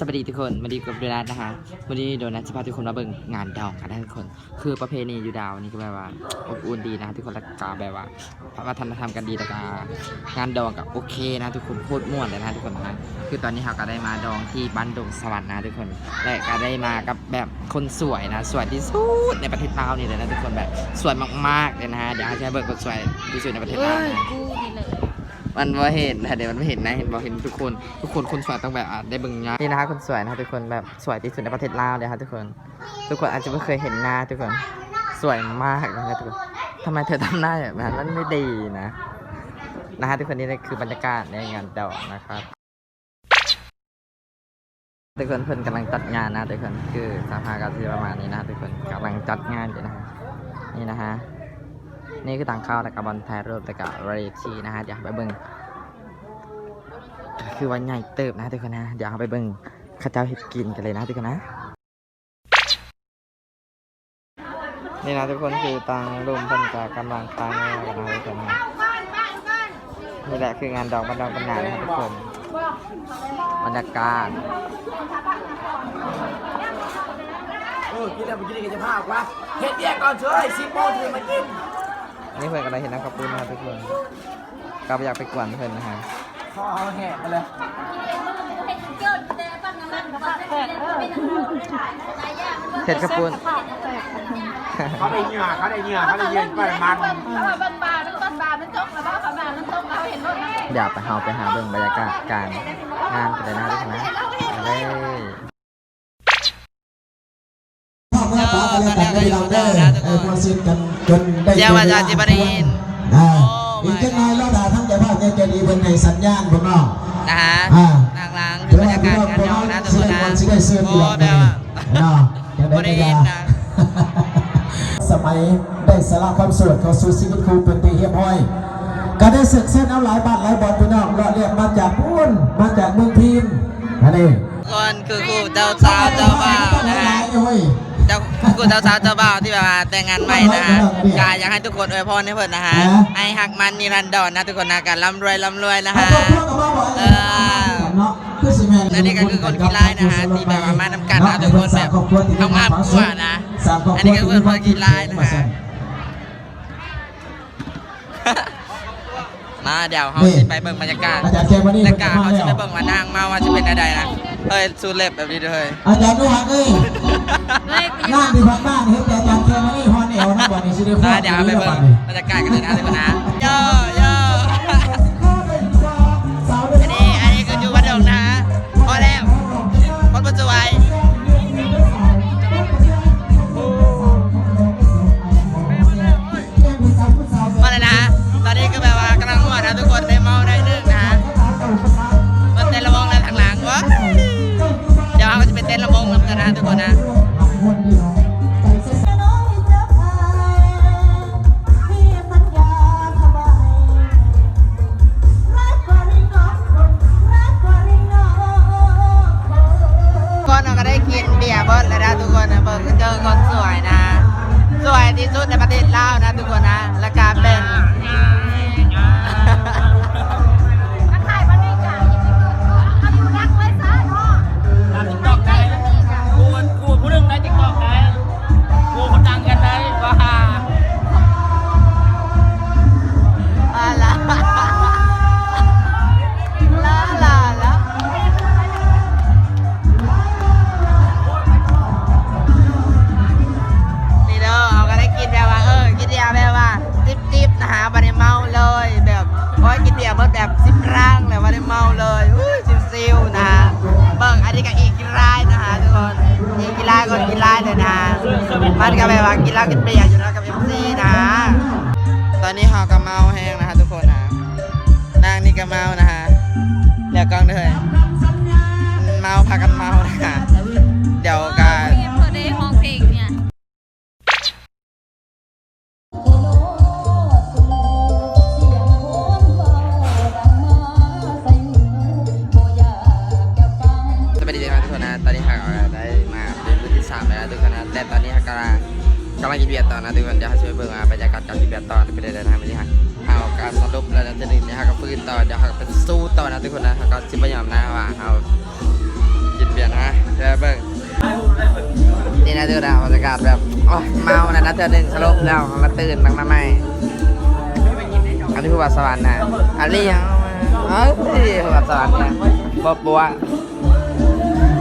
สวัสดีทุกคนมาดีกับโดนัทนะคะวันนี้โดนัทจะพาทุกคนมาเบิ่งงานดองกันนะทุกคน คือประเพณีอยู่ดาวนี่ก็แบบว่าอบอุ่นดีนะทุกคนและกาแบบว่าวัฒนธรรมกันดีแต่กางานดองกับโอเคนะทุกคนโคตรม่วนเลยนะทุกคนนะคือตอนนี้เราก็ได้มาดองที่บ้านดงสวรรค์นะทุกคนและก็ได้มากับแบบคนสวยนะสวยที่สุดในประเทศลาวนี่เลยนะทุกคนแบบสวยมากๆเลยนะฮะเดี๋ยวเราจะให้เบิ่งคนสวยที่สุดในประเทศลาวนะ มันว่เห็นนะเดี๋ยวมันไม่เห็นนะเห็นบอกเห็นทุกคน ทุกคนคนสวยต้องแบบอะได้เบิ่งงานี่นะคะคนสวยนะคะทุกคนแบบสวยที่สุดในประเทศลาวเลยค่ะทุกคน ทุกคนอาจจะไม่เคยเห็นหน้าทุกคนสวยมากนะคะทุกคนทำไมเธอทำหน้าแบบนั้นมันไม่ดีนะนะฮะทุกคนนี่คือบรรยากาศในงานดอกนะครับทุกคนเพิ่นกำลังจัดงานนะทุกคนคือสภาการที่ประมาณนี้นะทุกคนกำลังจัดงานอยู่นะฮะนี่นะฮะนี่คือทางข้าวแล้วกับบอลไทยรูปแล้วก็เรทีนะฮะเดี๋ยวไปเบิ่ง คือวันใหญ่เติบนะทุกคนนะ เดี๋ยวเราไปเบิ่งข้าวเจ้าเห็ดกินกันเลยนะทุกคนนะ นี่นะทุกคนคือตังรุมเพิ่นกับกำลังตังงานกันนะทุกคนนะนี่แหละคืองานดอกบันดอกบันนานะครับทุกคนบรรยากาศเออกินแล้วไปกินกันจะพากวะเฮ็ดเบี้ยก่อนเฉยสิบโมงถึงมากินนี่เพื่อนกำลังเห็นน้ำกระปุ้นนะครับทุกคนก็อยากไปกวนเพื่อนนะฮะ คอเอาแหกไปเลยเผ็ดกระปุ้นเขาได้เหงื่อเขาได้เหงื่อเขาได้เย็นไปมันบ้านบาร์บ้านบาร์มันจกแล้วบ้านบาร์มันจกเราเห็นรถนะอยากไปเฮาไปหาเบิ่งบรรยากาศการงานกันเลยนะทุกคนนะเอาเลยพ่อแม่ป้ากันแล้วกันได้เราได้เออควรสิ้นกันจนได้เจ้าว่าจะจิบรินอ่า อีกจังหน่อยเราด่าทั้งใจภาพใจใจดีบนในสัญญาณพวกน้องนะฮะอ่าทางหล้างคือบรรยากาศงานดองนะทุกคนนะสิได้เสื้อโอ้ดีแบบแบนี้บว่าเนาะจะบได้ริไม่นยานะสมัยได้สละความโสดเข้าสู่ชีวิตครูเป็นตีเฮียบห้อยก็ได้ศึกเส้นเอาหลายบ้านหลายบอลพี่น้องเลาะเรียกมาจากพุ่นมาจากเมืองพิมพ์นั่นเองก่อนคือครูเจ้าสาวเจ้าบ่าวนะฮะเว้ยเจ้า ครูเจ้าสาวเจ้าบ่าวที่แบบว่าแต่งงานใหม่นะฮะกาอยากให้ทุกคนอวยพรให้เพิ่นนะฮะฮะให้หักมันนิรันดรนะทุกคนนะการร่ำรวยร่ำรวยนะฮะเออและนี่ก็คือคนกีฬานะฮะที่แบบว่ามานำกันนะทุกคนแบบเอามาปัวนะอันนี้ก็คือคนกีฬานะฮะมาเดี๋ยวเขาสิไปเบิ่งบรรยากาศอาจารย์เจมส์มานี่บรรยากาศเขาจะไปเบิ่งว่านางมาว่าจะเป็นอะไรนะ เฮ้ยสูเล็บแบบนี้เลยอาจารย์นุฮักเอ้ยงานที่พักบ้านเฮ็ดแต่อาจารย์เจมส์มานี่ฮอนเอวทั้งวันนี้สิได้มาเดี๋ยวเอาไปเบิ่งบรรยากาศกันเลยนะทุกคนนะาก็เมาแกำลังกินเบียร์ต่อนะทุกคนเดี๋ยวฮาจะไปเบิ่งว่าบรรยากาศการกินเบียดต่อไปเรื่อยนะครับวันนี้ฮะเอาการสรุปแล้วนะจะหนึ่งนะฮะก็ฟื้นต่อเดี๋ยวฮะเป็นสู้ต่อนะทุกคนนะฮะก็สิบประยอมนะว่าเอากินเบียร์นะเดี๋ยวเบิ่งนี่นะเธอนะบรรยากาศแบบโอ้ยเมานะนะเธอหนึ่งสรุปแล้วมาตื่นตั้งมาใหม่อันนี้คือวัดสวรรค์นะอันนี้ยังเอ้ยคือวัดสวรรค์เนี่ยบัวบัว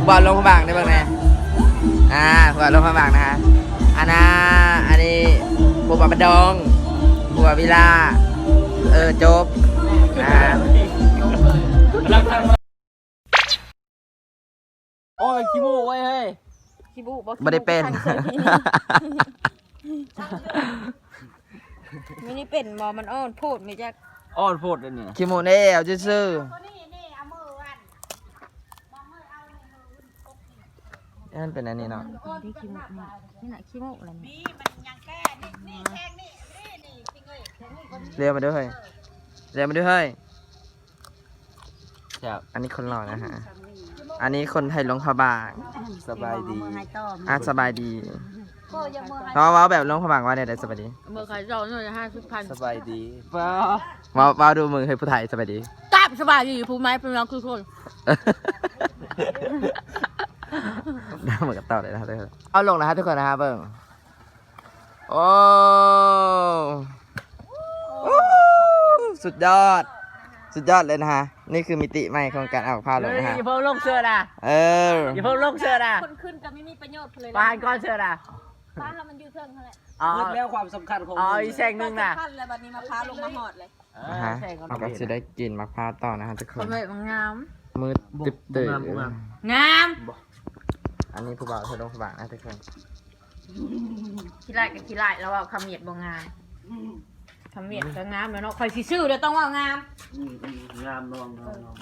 บัวลงพระบางได้บ้างไหมอ่าบัวลงพระบางนะฮะ อันน่ะอันนี้บัวบะดองบัววิลา เออจบอ่ารักทางโอ้ยขี้มูกไว้เฮ้ยขี้บุบอกไม่ได้เป็น ไม่ได้เป็นหมอมันอ้อนพูดไม่จักอ้อนโพดเลยเนี่ยคิโมเน่เอาซื่อนี่นี่เอามือวัน ๆนั่นเป็นอันนี้เนาะที่ขี้มุกนี่นี่น่ะขี้มุกอะไรเนี่ยเรียกมาด้วยเฮ้ยเรียกมาด้วยเฮ้ยครับอันนี้คนหล่อนะฮะอันนี้คนไทยหลวงพระบางสบายดีอะสบายดีก็ยังมือให้เพราะว่าแบบหลวงพระบางว่าเนี่ยได้สบายดีมือขายจอหน่อยห้าสิบพันสบายดีว้าวว้าวดูมึงเฮ้ยผู้ไทยสบายดีกลับสบายดีผู้ไม้เป็นน้องคือคนได้ เหมือนกับเต่าเลยนะครับทุกคนเอาลงนะครับทุกคนนะครับเบิ่งโอ้โอ้สุดยอด สุดยอดเลยนะฮะ นี่คือมิติใหม่ของการเอาผ้าลงนะฮะอย่าเพิ่งลงเสื้อนะเอออย่าเพิ่งลงเสื้อนะคนขึ้นก็ไม่มีประโยชน์เลยปานก้อนเสื้อนะป้าเรามันอยู่เทิงเท่าไหร่อ๋อแล้วความสำคัญของอ๋ออีแซงหนึงนะขั้นเลยบัดนี้มาพาลงมาหอดเลยนะฮะแซงเราก็จะได้กินมะพร้าวต่อนะฮะทุกคนนเลยงามมืดตึ๊บตื่นงาม อันนี้ผู้บ่าวเธอลงผู้บ่าวนะทุกคนขี้ไล่กับขี้ไล่แล้วว่าคำเหมียดบ่งามคำเหมียดก็งามแล้วเนาะคอยสิชื่อเดี๋ยวต้องว่างามงามนองนองนอง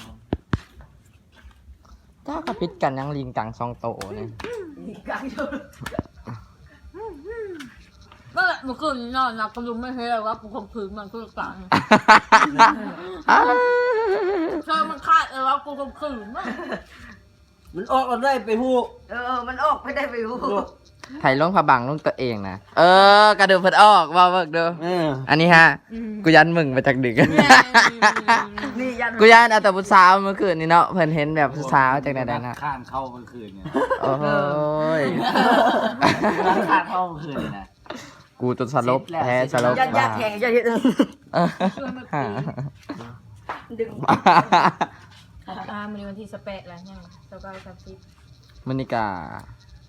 ถ้ากระปิดกันยังลิงกังซองโตเนี่ยเมื่อเมื่อคืนนอนหนักก็ลุงไม่เห็นเลยว่ากูข่มขืนมันคือกลางเธอมันคาดเลยว่ากูข่มขืนมัน มันออกกันได้ไปหูเออ มันออกไม่ได้ไปรู้ไทยลงพระบังลงตัวเองนะ เออ กระดูกเพิ่นออกว่าเบิกเด้อเอออันนี้ฮะ กูยันมึงมาจากดึก นี่ยันกูยันเอาแต่ผู้สาวเมื่อคืนนี่เนาะ เพิ่นเห็นแบบผู้สาวจากไหนๆนะข้างเข้าเมื่อคืนเนี่ยโอ้โหยข้างเข้าเมื่อคืนเนี่ยนะกูจนสลบแพ้สลบยันยัดแทงยันยัดเออดึง อ่ามันวันที่สเปะแล้วยังสบายสามสิบมันนี่กา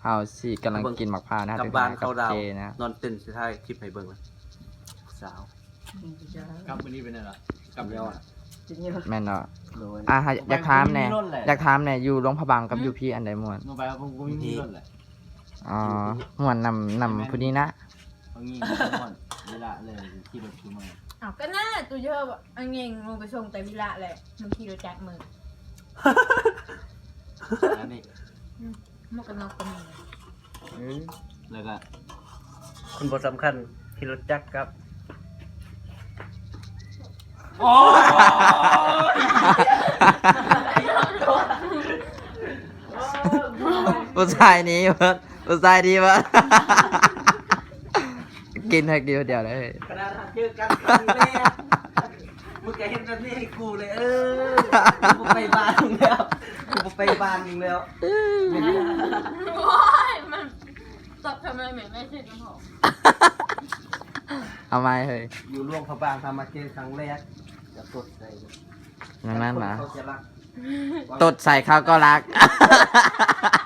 เฮาสิกำลังกินมะพร้าวนะกลับบ้านเข้าดาวเจนะนอนเต้นสุดท้ายคลิปให้เบิ่งเลยสาว กลับวันนี้เป็นไงล่ะกลับแล้วอะแม่นเนาะอะอยากถามแหน่อยากถามแหน่อยู่ลงพระบังกับอยู่พี่อันใดม่วนลงไปแล้วผมก็ไม่มีรถแหละอ๋อม่วนนำนำผู้นี้นะเอางี้ก่อนเวลาเลยขี่รถขี่มาอ้าวก็น่าตัวเยอะแบบอันเองลงไปส่งแต่วิละเลยมันขี่รถจักรมือ แล้วนี่มันก็นอกก็มีแล้วก็คุณบทสำคัญขี่รถจักรครับ โอ้ยผู้ชายนี้วะผู้ชายดีวะกินให้เดียวเดียวเลย กระดาษเจอกันครั้งแรก มึงแกเห็นแบบนี้ให้กูเลยเออกูไปบ้านมึงแล้วกูไปบ้านมึงแล้วโอ้ยมันตบทำไมเหม็นไม่ใช่น้ำหอมเอาไม้เฮ้ยอยู่ร่วงพระบางทำมาเจอครั้งแรกจะตดใส่นั่นนั่นนะเขาจะรักตดใส่เขาก็รักทุก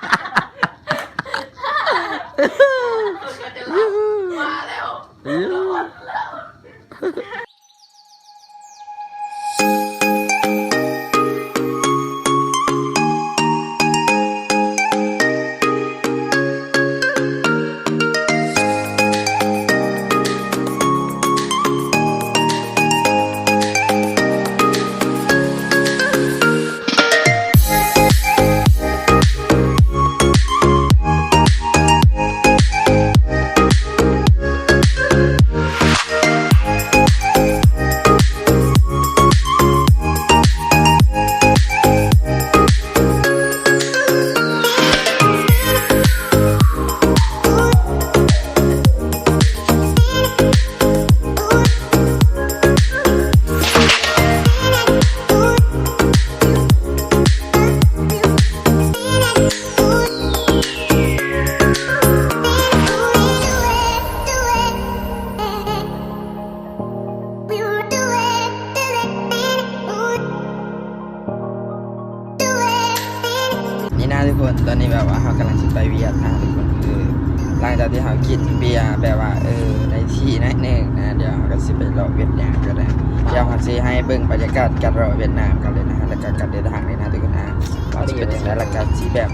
อเวียดนามก็ได้เดี๋ยวเขาจะให้เบิ่งบรรยากาศการรอเวียดนามกันเลยนะฮะแล้วก็การเดินทางเลยนะทุกคนนะว่าจะเป็นอย่างไรแล้วก็ที่แบบ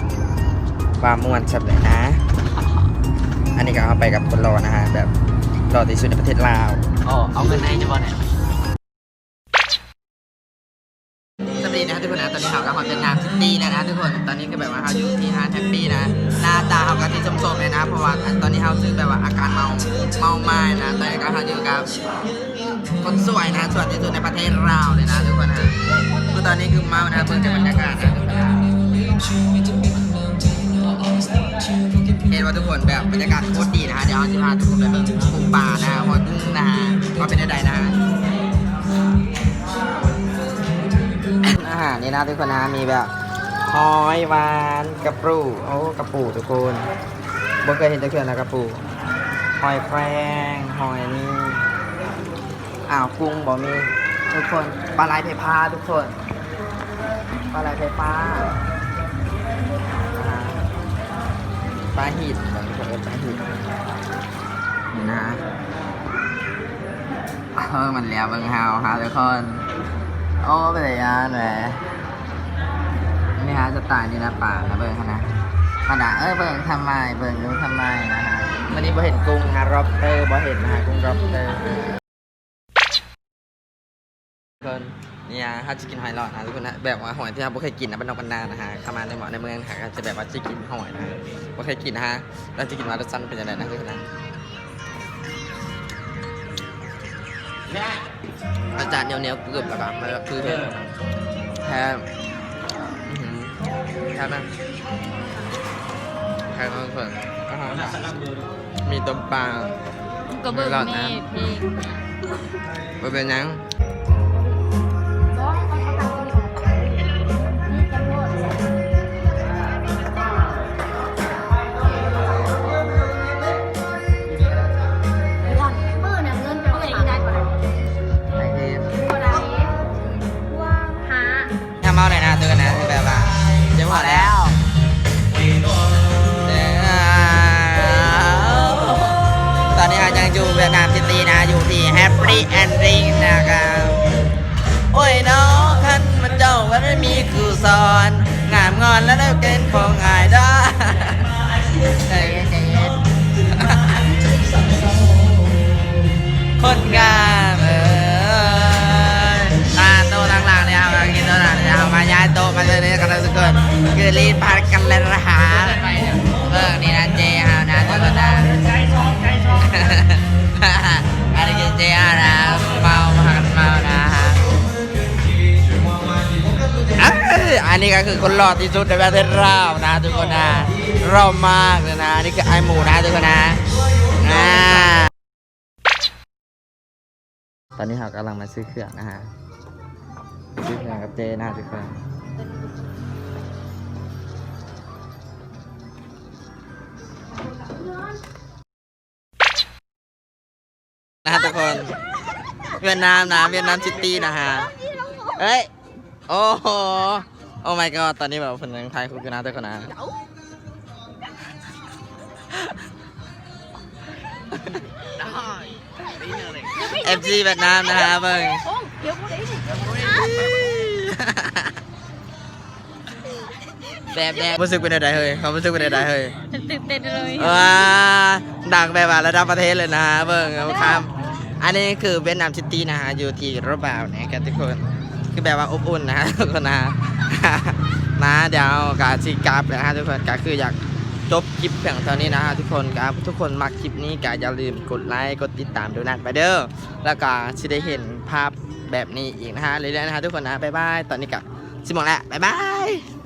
ความม่วนสับเลยนะ อันนี้ก็เอาไปกับคนรอนะฮะแบบรอที่สุดในประเทศลาวอ๋อเอาเงินไหนจะบอลเนี่ยสวัสดีนะครับทุกคนนะตอนนี้เขากำลังเป็นนามซิตี้แล้วนะทุกคนตอนนี้ก็แบบว่าเขาอยู่ที่ฮาร์ดแฮปปี้นะหน้าตาเขาก็ที่ชมๆเลยนะเพราะว่าตอนนี้เขาซื้อแบบว่าอาการเมาเมาไม้นะตอนนี้ก็เขาอยู่กับ คนสวยนะสวยที่สุดในประเทศลาเลยนะทุกคนนะคือตอนนี้คือเมานะเพิ่งจะบรรยากาศนะทุกคนนะเห็นว่าทุกคนแบบบรรยากาศโคตรดีนะฮะเดี๋ยวเราจะพาทุกคนไปเบิ่งปูป่านะหัวกุ้งนะฮะว่าเป็นยังไงนะฮะอาหารนี่นะทุกคนนะมีแบบหอยหวานกระปูโอ้กระปูทุกคนบ่เคยเห็นจะเกิดนะกระปูหอยแครงหอยนี่ อ้าวกุ้งบ่มีทุกคนปลาไหลไฟฟ้าทุกคนปลาไหลไฟฟ้าปลาหิดบางคนเรียกปลาหิดนี่นะเออมันแล้วเบิ่งเฮาฮะทุกคนโอ้เป็นไรอะแหมนี่ฮะจะตายนี่นะป่านะเบิ่งเขนะมาด่าเออเบิ่งทำไมเบิ่งดูทำไมนะฮะวันนี้บ่เห็นกุ้งฮะร็อบเตอร์บ่เห็นนะฮะกุ้งร็อบเตอร์ คนนี่ฮะเขาจะกินหอยหลอดนะทุกคนนะแบบว่าหอยที่เราบ่เคยกินนะบ้านนอกบ้านนานะฮะเข้ามาในหมอในเมืองนะฮะก็จะแบบว่าจะกินหอยนะฮะบ่เคยกินนะฮะแล้วจะกินว่ารสชาติมันเป็นยังไงนะทุกคนนะรสชาติเหนียวๆกรึบๆแล้วก็มันก็คือเผ็ดแท้อื้อหือแท้มากแท้มากคนอาหารมีต้มปลาก็เบิ่งไม่รอดแม่นะเพลงบ่เป็นหยัง อนแล้วได้เกินของอายได้ใจเย็นใจเย็นคนงามเออตาโตหลังๆเนี่ยเอามากินโตหลังเนี่ยเอามาย้ายโตมาเลยเนี่ยกันแลยทุกคนคือรีดพัดกันเลย นนี้ก็คือคนหล่อที่สุดในประเทศเรานะทุกคนนะรอมากเลยนะนี่คือไอหมูนะทุกคนนะอ่าตอนนี้เรากำลังมาซื้อเครื่องนะฮะซื้อเครื่องกับเจนะทุกคนนะฮะทุกคนเวียดนามนะเวียดนามซิตี้นะฮะเอ้ย โอ้โห โอ้ my god ตอนนี้แบบคนยังไทยคุยกันนะทุกคนนะเอฟซีเวียดนามนะฮะเบิ่งแบบแดงรู้สึกเป็นอะไรเฮ้ยเขารู้สึกเป็นอะไรเฮ้ยตื่นเต้นเลยว้าดังแบบว่าระดับประเทศเลยนะฮะเบิ่งครับ อันนี้คือเวียดนามซิตี้นะฮะอยู่ที่รบาวนะครับทุกคน คือแบบว่าอบอุ่นนะฮะทุกคนนะ นะเดี๋ยวกาสิกราฟนะฮะทุกคนกาคืออยากจบคลิปเพียงเท่านี้นะฮะทุกคนครับทุกคนมักคลิปนี้กาอย่าลืมกดไลค์กดติดตามดูนักไปเด้อแล้วก็จะได้เห็นภาพแบบนี้อีกนะฮะเรื่อยๆนะฮะทุกคนนะบ๊ายบายตอนนี้ก็สิบโมงแล้วบ๊ายบาย